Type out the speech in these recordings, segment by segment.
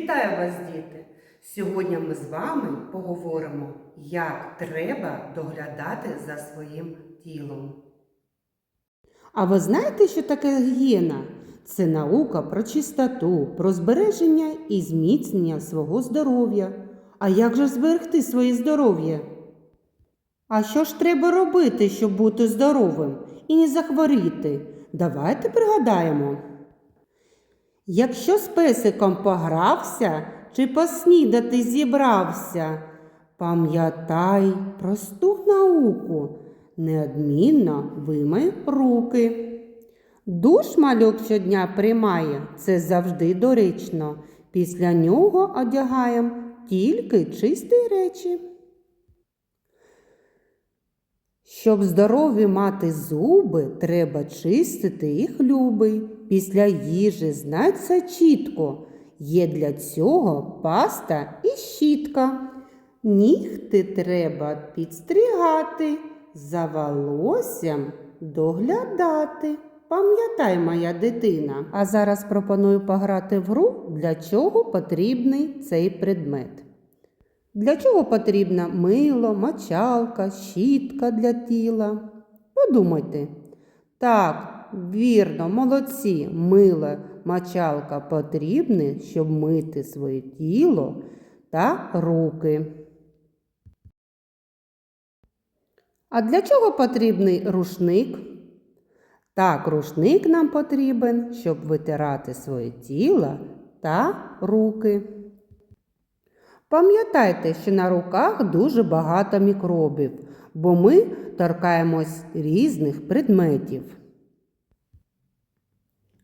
Вітаю вас, діти! Сьогодні ми з вами поговоримо, як треба доглядати за своїм тілом. А ви знаєте, що таке гігієна? Це наука про чистоту, про збереження і зміцнення свого здоров'я. А як же зберегти своє здоров'я? А що ж треба робити, щоб бути здоровим і не захворіти? Давайте пригадаємо. Якщо з песиком погрався чи поснідати зібрався, пам'ятай просту науку, неодмінно вимий руки. Душ малюк щодня приймає, це завжди доречно. Після нього одягаємо тільки чисті речі. Щоб здорові мати зуби, треба чистити їх любий. Після їжі це чітко. Є для цього паста і щітка. Нігти треба підстригати, за волоссям доглядати. Пам'ятай, моя дитина. А зараз пропоную пограти в гру, для чого потрібний цей предмет. Для чого потрібна мило, мочалка, щітка для тіла? Подумайте. Так, вірно, молодці, мило, мочалка потрібні, щоб мити своє тіло та руки. А для чого потрібний рушник? Так, рушник нам потрібен, щоб витирати своє тіло та руки. Пам'ятайте, що на руках дуже багато мікробів, бо ми торкаємось різних предметів.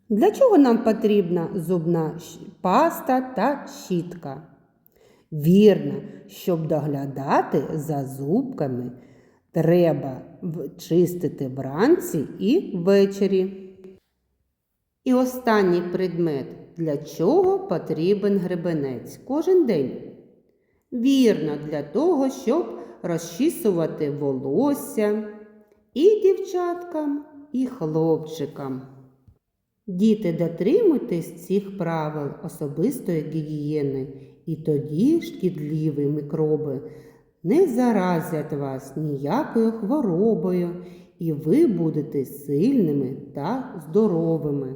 Для чого нам потрібна зубна паста та щітка? Вірно, щоб доглядати за зубками, треба чистити вранці і ввечері. І останній предмет, для чого потрібен гребенець кожен день. Вірно, для того, щоб розчісувати волосся і дівчаткам, і хлопчикам. Діти, дотримуйтесь цих правил особистої гігієни, і тоді шкідливі мікроби не заразять вас ніякою хворобою, і ви будете сильними та здоровими.